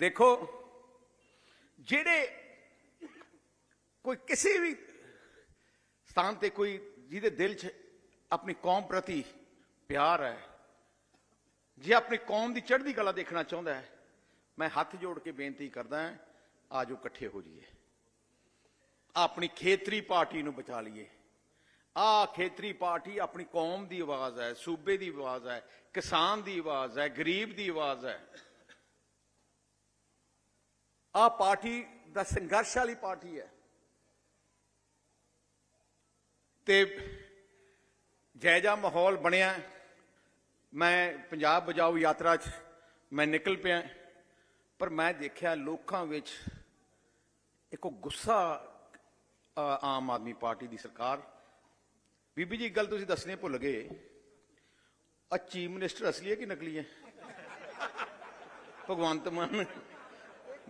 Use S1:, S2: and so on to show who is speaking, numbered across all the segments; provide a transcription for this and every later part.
S1: ਦੇਖੋ, ਜਿਹੜੇ ਕੋਈ ਕਿਸੇ ਵੀ ਸਥਾਨ ਤੇ ਕੋਈ ਜਿਹਦੇ ਦਿਲ 'ਚ ਆਪਣੀ ਕੌਮ ਪ੍ਰਤੀ ਪਿਆਰ ਹੈ, ਜੇ ਆਪਣੀ ਕੌਮ ਦੀ ਚੜ੍ਹਦੀ ਕਲਾ ਦੇਖਣਾ ਚਾਹੁੰਦਾ ਹੈ, ਮੈਂ ਹੱਥ ਜੋੜ ਕੇ ਬੇਨਤੀ ਕਰਦਾ ਹਾਂ, ਆਜੋ ਇਕੱਠੇ ਹੋ ਜਾਈਏ। ਆਪਣੀ ਖੇਤਰੀ ਪਾਰਟੀ ਨੂੰ ਬਚਾ ਲਈਏ। ਆ ਖੇਤਰੀ ਪਾਰਟੀ ਆਪਣੀ ਕੌਮ ਦੀ ਆਵਾਜ਼ ਹੈ, ਸੂਬੇ ਦੀ ਆਵਾਜ਼ ਹੈ, ਕਿਸਾਨ ਦੀ ਆਵਾਜ਼ ਹੈ, ਗਰੀਬ ਦੀ ਆਵਾਜ਼ ਹੈ। ਆ ਪਾਰਟੀ ਦਾ ਸੰਘਰਸ਼ ਵਾਲੀ ਪਾਰਟੀ ਹੈ। ਤੇ ਜੈਜਾ ਮਾਹੌਲ ਬਣਿਆ, ਮੈਂ ਪੰਜਾਬ ਬਜਾਓ ਯਾਤਰਾ 'ਚ ਮੈਂ ਨਿਕਲ ਪਿਆ, ਪਰ ਮੈਂ ਦੇਖਿਆ ਲੋਕਾਂ ਵਿੱਚ ਇੱਕ ਗੁੱਸਾ ਆਮ ਆਦਮੀ ਪਾਰਟੀ ਦੀ ਸਰਕਾਰ। ਬੀਬੀ ਜੀ, ਇੱਕ ਗੱਲ ਤੁਸੀਂ ਦੱਸਣੇ ਭੁੱਲ ਗਏ ਆ ਚੀਫ ਮਿਨਿਸਟਰ ਅਸਲੀ ਹੈ ਕਿ ਨਕਲੀ ਹੈ? ਭਗਵੰਤ ਮਾਨ।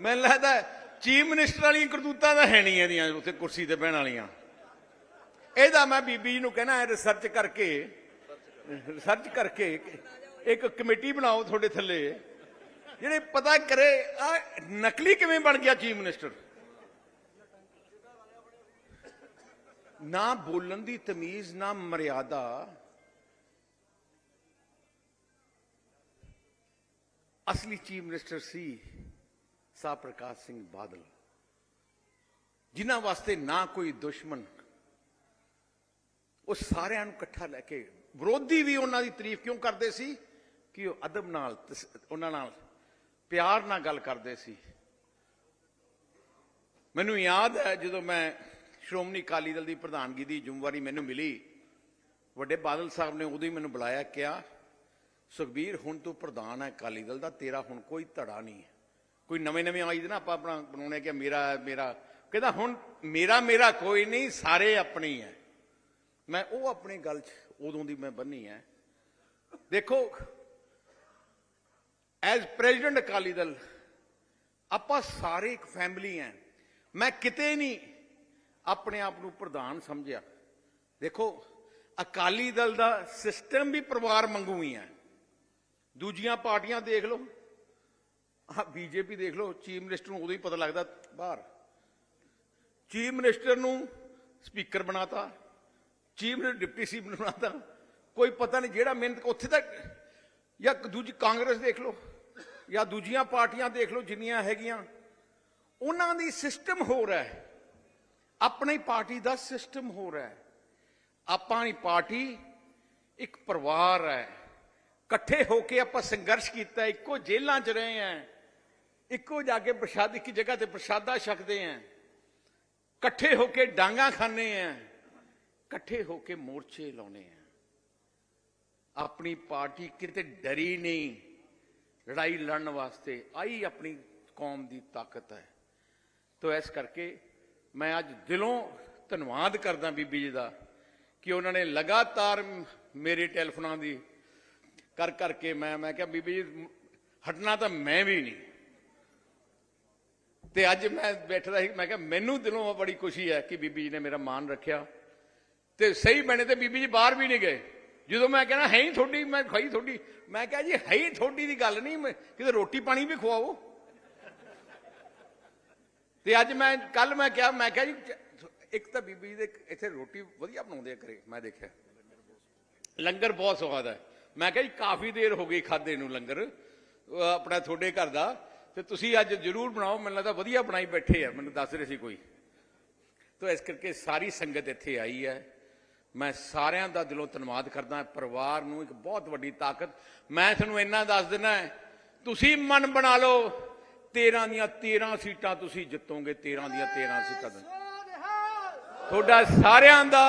S1: ਮੈਨੂੰ ਲੱਗਦਾ ਚੀਫ ਮਿਨਿਸਟਰ ਵਾਲੀਆਂ ਕਰਤੂਤਾਂ ਤਾਂ ਹੈ ਨਹੀਂ ਇਹਦੀਆਂ, ਉੱਥੇ ਕੁਰਸੀ ਤੇ ਬਹਿਣ ਵਾਲੀਆਂ। ਇਹਦਾ ਮੈਂ ਬੀਬੀ ਜੀ ਨੂੰ ਕਹਿਣਾ ਰਿਸਰਚ ਕਰਕੇ ਰਿਸਰਚ ਕਰਕੇ ਇੱਕ ਕਮੇਟੀ ਬਣਾਓ ਤੁਹਾਡੇ ਥੱਲੇ, ਜਿਹੜੇ ਪਤਾ ਕਰੇ, ਆ ਨਕਲੀ ਕਿਵੇਂ ਬਣ ਗਿਆ ਚੀਫ ਮਿਨਿਸਟਰ? ਨਾ ਬੋਲਣ ਦੀ ਤਮੀਜ਼, ਨਾ ਮਰਿਆਦਾ। ਅਸਲੀ ਚੀਫ ਮਿਨਿਸਟਰ ਸੀ। ਸਾ ਪ੍ਰਕਾਸ਼ ਸਿੰਘ ਬਾਦਲ। ਜਿਨ੍ਹਾਂ ਵਾਸਤੇ ਨਾ ਕੋਈ ਦੁਸ਼ਮਣ, ਉਹ ਸਾਰਿਆਂ ਨੂੰ ਇਕੱਠਾ ਲੈ ਕੇ ਵਿਰੋਧੀ ਵੀ ਉਹਨਾਂ ਦੀ ਤਾਰੀਫ ਕਿਉਂ ਕਰਦੇ ਸੀ? ਕਿ ਉਹ ਅਦਬ ਨਾਲ ਉਹਨਾਂ ਨਾਲ ਪਿਆਰ ਨਾਲ ਗੱਲ ਕਰਦੇ ਸੀ। ਮੈਨੂੰ ਯਾਦ ਹੈ ਜਦੋਂ ਮੈਂ ਸ਼੍ਰੋਮਣੀ ਅਕਾਲੀ ਦਲ ਦੀ ਪ੍ਰਧਾਨਗੀ ਦੀ ਜ਼ਿੰਮੇਵਾਰੀ ਮੈਨੂੰ ਮਿਲੀ। ਵੱਡੇ ਬਾਦਲ ਸਾਹਿਬ ਨੇ ਉਦੋਂ ਹੀ ਮੈਨੂੰ ਬੁਲਾਇਆ, ਕਿਹਾ, ਸੁਖਬੀਰ, ਹੁਣ ਤੂੰ ਪ੍ਰਧਾਨ ਹੈ ਅਕਾਲੀ ਦਲ ਦਾ, ਤੇਰਾ ਹੁਣ ਕੋਈ ਧੜਾ ਨਹੀਂ ਹੈ। ਕੋਈ ਨਵੇਂ ਨਵੇਂ ਆਈ ਦੇ ਨਾ ਆਪਾਂ ਆਪਣਾ ਬਣਾਉਣੇ ਕਿ ਮੇਰਾ ਮੇਰਾ। ਕਹਿੰਦਾ ਹੁਣ ਮੇਰਾ ਮੇਰਾ ਕੋਈ ਨਹੀਂ, ਸਾਰੇ ਆਪਣੇ ਹੀ ਹੈ ਮੈਂ ਉਹ ਆਪਣੀ ਗੱਲ 'ਚ ਉਦੋਂ ਦੀ ਮੈਂ ਬੰਨੀ ਹੈ ਦੇਖੋ ਐਜ਼ ਪ੍ਰੈਜ਼ੀਡੈਂਟ ਅਕਾਲੀ ਦਲ, ਆਪਾਂ ਸਾਰੇ ਇੱਕ ਫੈਮਿਲੀ ਹੈ ਮੈਂ ਕਿਤੇ ਨਹੀਂ ਆਪਣੇ ਆਪ ਨੂੰ ਪ੍ਰਧਾਨ ਸਮਝਿਆ। ਦੇਖੋ, ਅਕਾਲੀ ਦਲ ਦਾ ਸਿਸਟਮ ਵੀ ਪਰਿਵਾਰ ਮੰਗੂ ਹੀ ਹੈ ਦੂਜੀਆਂ ਪਾਰਟੀਆਂ ਦੇਖ ਲਓ। ਆ ਬੀਜੇਪੀ ਦੇਖ ਲਓ, ਚੀਫ ਮਿਨਿਸਟਰ ਨੂੰ ਉਦੋਂ ਹੀ ਪਤਾ ਲੱਗਦਾ ਬਾਹਰ। ਚੀਫ ਮਿਨਿਸਟਰ ਨੂੰ ਸਪੀਕਰ ਬਣਾਤਾ, ਚੀਫ ਮਿਨਿਸਟਰ ਡਿਪਟੀ ਸੀ ਬਣਾਤਾ, ਕੋਈ ਪਤਾ ਨਹੀਂ ਜਿਹੜਾ ਮਿਹਨਤ ਉੱਥੇ ਤੱਕ ਜਾਂ ਦੂਜੀ ਕਾਂਗਰਸ ਦੇਖ ਲਓ, ਜਾਂ ਦੂਜੀਆਂ ਪਾਰਟੀਆਂ ਦੇਖ ਲਓ ਜਿੰਨੀਆਂ ਹੈਗੀਆਂ, ਉਹਨਾਂ ਦੀ ਸਿਸਟਮ ਹੋ ਰਿਹਾ ਹੈ। ਆਪਣੀ ਪਾਰਟੀ ਦਾ ਸਿਸਟਮ ਹੋ ਰਿਹਾ ਹੈ। ਆਪਾਂ ਦੀ ਪਾਰਟੀ ਇੱਕ ਪਰਿਵਾਰ ਹੈ। ਇਕੱਠੇ ਹੋ ਕੇ ਆਪਾਂ ਸੰਘਰਸ਼ ਕੀਤਾ, ਇੱਕੋ ਜੇਲਾਂ 'ਚ ਰਹੇ ਆਂ ਇੱਕੋ ਜਾ ਕੇ ਪ੍ਰਸ਼ਾਦ, ਇੱਕ ਜਗ੍ਹਾ ਤੇ ਪ੍ਰਸ਼ਾਦਾ ਛਕਦੇ ਆਂ। ਇਕੱਠੇ ਹੋ ਕੇ ਡਾਂਗਾ ਖਾਂਦੇ ਆਂ। ਇਕੱਠੇ ਹੋ ਕੇ ਮੋਰਚੇ ਲਾਉਨੇ ਆਂ। ਆਪਣੀ ਪਾਰਟੀ ਕਿਤੇ ਡਰੀ ਨਹੀਂ। ਲੜਾਈ ਲੜਨ ਵਾਸਤੇ ਆਈ ਆਪਣੀ ਕੌਮ ਦੀ ਤਾਕਤ ਹੈ। ਤੋ ਇਸ ਕਰਕੇ ਮੈਂ ਅੱਜ ਦਿਲੋਂ ਧੰਨਵਾਦ ਕਰਦਾ ਬੀਬੀ ਜੀ ਦਾ ਕਿ ਉਹਨਾਂ ਨੇ ਲਗਾਤਾਰ ਮੇਰੇ ਟੈਲੀਫੋਨਾਂ ਦੀ ਕਰ ਕਰਕੇ ਮੈਂ ਮੈਂ ਕਿਹਾ ਬੀਬੀ ਜੀ, ਹਟਣਾ ਤਾਂ ਮੈਂ ਵੀ ਨਹੀਂ। ਤੇ ਅੱਜ ਮੈਂ ਬੈਠਦਾ ਸੀ, ਮੈਂ ਕਿਹਾ ਮੈਨੂੰ ਦਿਲੋਂ ਬੜੀ ਖੁਸ਼ੀ ਹੈ ਕਿ ਬੀਬੀ ਜੀ ਨੇ ਮੇਰਾ ਮਾਣ ਰੱਖਿਆ। ਤੇ ਸਹੀ ਬਣੇ ਤੇ ਬੀਬੀ ਜੀ ਬਾਹਰ ਵੀ ਨਹੀਂ ਗਏ। ਜਦੋਂ ਮੈਂ ਕਹਿੰਦਾ ਹੈ ਹੀ ਤੁਹਾਡੀ, ਮੈਂ ਖਾਈ ਤੁਹਾਡੀ। ਮੈਂ ਕਿਹਾ ਜੀ, ਹੈ ਹੀ ਤੁਹਾਡੀ ਦੀ ਗੱਲ ਨਹੀਂ ਕਿਤੇ ਰੋਟੀ ਪਾਣੀ ਵੀ ਖਵਾਓ? ਤੇ ਅੱਜ ਮੈਂ ਕੱਲ ਮੈਂ ਕਿਹਾ ਮੈਂ ਕਿਹਾ ਜੀ, ਇੱਕ ਤਾਂ ਬੀਬੀ ਦੇ ਇੱਥੇ ਰੋਟੀ ਵਧੀਆ ਬਣਾਉਂਦੇ ਆ ਕਰੇ ਮੈਂ ਦੇਖਿਆ। ਲੰਗਰ ਬਹੁਤ ਸਵਾਦ ਹੈ। ਮੈਂ ਕਿਹਾ ਜੀ, ਕਾਫੀ ਦੇਰ ਹੋ ਗਈ ਖਾਦੇ ਨੂੰ ਲੰਗਰ ਆਪਣਾ ਤੁਹਾਡੇ ਘਰ ਦਾ। ਤੇ ਤੁਸੀਂ ਅੱਜ ਜ਼ਰੂਰ ਬਣਾਓ, ਮੈਨੂੰ ਲੱਗਦਾ ਵਧੀਆ ਬਣਾਈ ਬੈਠੇ ਆ, ਮੈਨੂੰ ਦੱਸ ਰਹੇ ਸੀ ਕੋਈ। ਤੋ ਇਸ ਕਰਕੇ ਸਾਰੀ ਸੰਗਤ ਇੱਥੇ ਆਈ ਹੈ। ਮੈਂ ਸਾਰਿਆਂ ਦਾ ਦਿਲੋਂ ਧੰਨਵਾਦ ਕਰਦਾ, ਪਰਿਵਾਰ ਨੂੰ ਇੱਕ ਬਹੁਤ ਵੱਡੀ ਤਾਕਤ। ਮੈਂ ਤੁਹਾਨੂੰ ਇੰਨਾ ਦੱਸ ਦਿੰਦਾ ਤੁਸੀਂ ਮਨ ਬਣਾ ਲਓ 13 ਦੀਆਂ 13 ਸੀਟਾਂ ਤੁਸੀਂ ਜਿੱਤੋਗੇ 13 ਦੀਆਂ 13 ਸੀਟਾਂ ਤੋਂ ਤੁਹਾਡਾ ਸਾਰਿਆਂ ਦਾ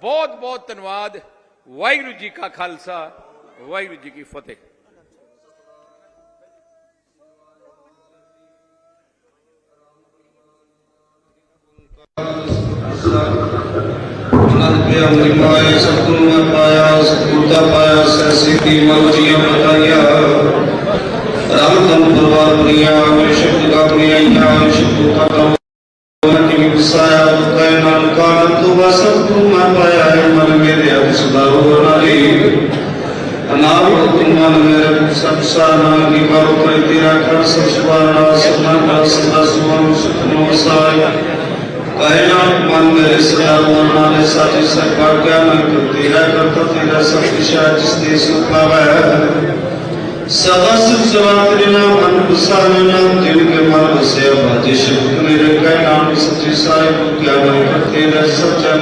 S1: ਬਹੁਤ ਬਹੁਤ ਧੰਨਵਾਦ। ਵਾਹਿਗੁਰੂ ਜੀ ਕਾ ਖਾਲਸਾ, ਵਾਹਿਗੁਰੂ ਜੀ ਕੀ ਫਤਿਹ।
S2: ਅਨੰਦ ਪਿਆ ਮੋਇ ਪਾਏ ਸਤਿਗੁਰ ਮੈਂ ਪਾਇਆ, ਸਤਿਗੁਰ ਦਾ ਪਾਇਆ ਸੈਸੀ ਦੀ ਮਲਜੀਆਂ ਬਤਾਈਆਂ ਰਾਮ ਤਨ ਪਰਵਾਰ ਪ੍ਰਿਆ, ਮੇਰੇ ਸ਼ਬਦ ਦਾ ਪ੍ਰਿਆਈਆਂ ਸ਼ਬਦ ਦਾ ਕਰਮ ਕਿ ਵਿਸਾਇਆ ਤੈ ਨਾਨਕਾ ਤੂੰ ਵਾ ਸਤਿਗੁਰ ਮੈਂ ਪਾਇਆ ਹੈ, ਮਨ ਮੇਰੇ ਅਬ ਸਦਾ ਹੋ ਨਾਰੀ ਅਨਾਪ ਤੂੰ ਮਨ ਮੇਰੇ ਸੰਸਾਨਾ ਕੀ ਬਾਰੋ ਕਰੇ, ਤੇਰਾ ਕਰ ਸਭ ਸੁਬਾਨਾ ਸਭਨਾ ਦਾ ਸਦਾ ਸੁਮਨ ਸੁਖਨੋ ਸਾਇ ਕਹੇ ਨਾਮ ਮਨ ਮੇਰੇ ਸਦਾ है साजिश सरकार क्या मैं तेरा करता तेरा सब दिशा जिस देश पावा है सदा सिर्फ जवाब तेरे नाम मन गुस्सा में नाम दिल के मन बसे बाजी शब्द मेरे का नाम सच्ची साहिब क्या मैं करते रह सब